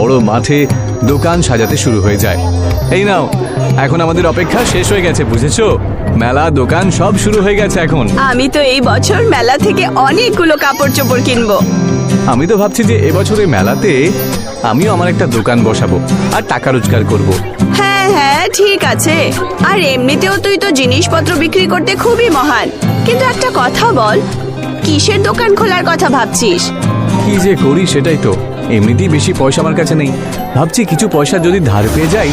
বড় মাঠে দোকান সাজাতে শুরু হয়ে যায়। এই নাও এখন আমাদের অপেক্ষা শেষ হয়ে গেছে বুঝেছ? মেলা দোকান সব শুরু হয়ে গেছে এখন। আমি তো এই বছর মেলা থেকে অনেকগুলো কাপড় চোপড় কিনবো। আমি তো ভাবছি যে এবছরে মেলাতে আমিও আমার একটা দোকান বসাবো আর টাকা রোজগার করব। হ্যাঁ হ্যাঁ ঠিক আছে। আর এমনিতেও তুই তো জিনিসপত্র বিক্রি করতে খুবই মহান। কিন্তু একটা কথা বল কিসের দোকান খোলার কথা ভাবছিস? কি যে করি সেটাই তো। এমনিতেই বেশি পয়সা আমার কাছে নেই। ভাবছি কিছু পয়সা যদি ধার পেয়ে যাই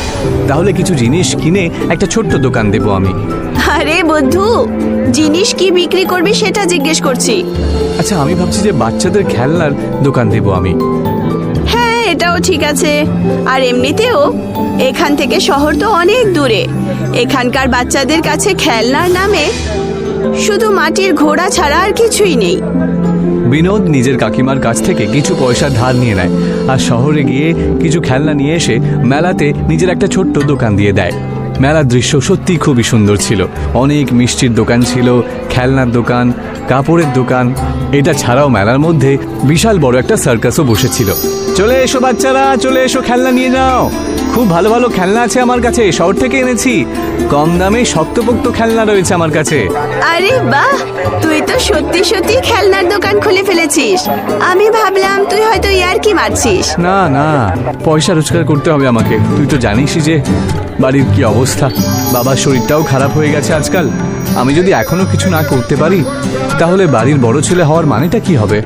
তাহলে কিছু জিনিস কিনে একটা ছোট্ট দোকান দেবো আমি। আরে বন্ধু জিনিস কি বিক্রি করবি সেটা জিজ্ঞেস করছি। আচ্ছা আমি ভাবছি যে বাচ্চাদের খেলনার দোকান দেবো আমি। হ্যাঁ এটাও ঠিক আছে। আর এমনিতেও এখান থেকে শহর তো অনেক দূরে। এখানকার বাচ্চাদের কাছে খেলনার নামে শুধু মাটির ঘোড়া ছাড়া আর কিছুই নেই। বিনোদ নিজের কাকিমার কাছ থেকে কিছু পয়সা ধার নিয়ে নেয় আর শহরে গিয়ে কিছু খেলনা নিয়ে এসে মেলাতে নিজের একটা ছোট্ট দোকান দিয়ে দেয়। মেলার দৃশ্য সত্যি খুবই সুন্দর ছিল। অনেক মিষ্টির দোকান ছিল, খেলনার দোকান, কাপড়ের দোকান। এটা ছাড়াও মেলার মধ্যে বিশাল বড় একটা সার্কাসও বসেছিল। চলে এসো বাচ্চারা, চলে এসো খেলনা নিয়ে যাও। খুব ভালো ভালো খেলনা আছে আমার কাছে শহর থেকে এনেছি। কম দামে শক্তপোক্ত খেলনা রয়েছে আমার কাছে। আরে বাহ তুই তো সত্যি সত্যি খেলনার দোকান খুলে ফেলেছিস। আমি ভাবলাম তুই হয়তো ইয়ার কি মারছিস। না না পয়সা রোজগার করতে হবে আমাকে। তুই তো জানিসই যে বাড়ির কি অবস্থা। বাবার শরীরটাও খারাপ হয়ে গেছে আজকাল। আমি যদি এখনও কিছু না করতে পারি তাহলে বাড়ির বড় ছেলে হওয়ার মানেটা কি হবে?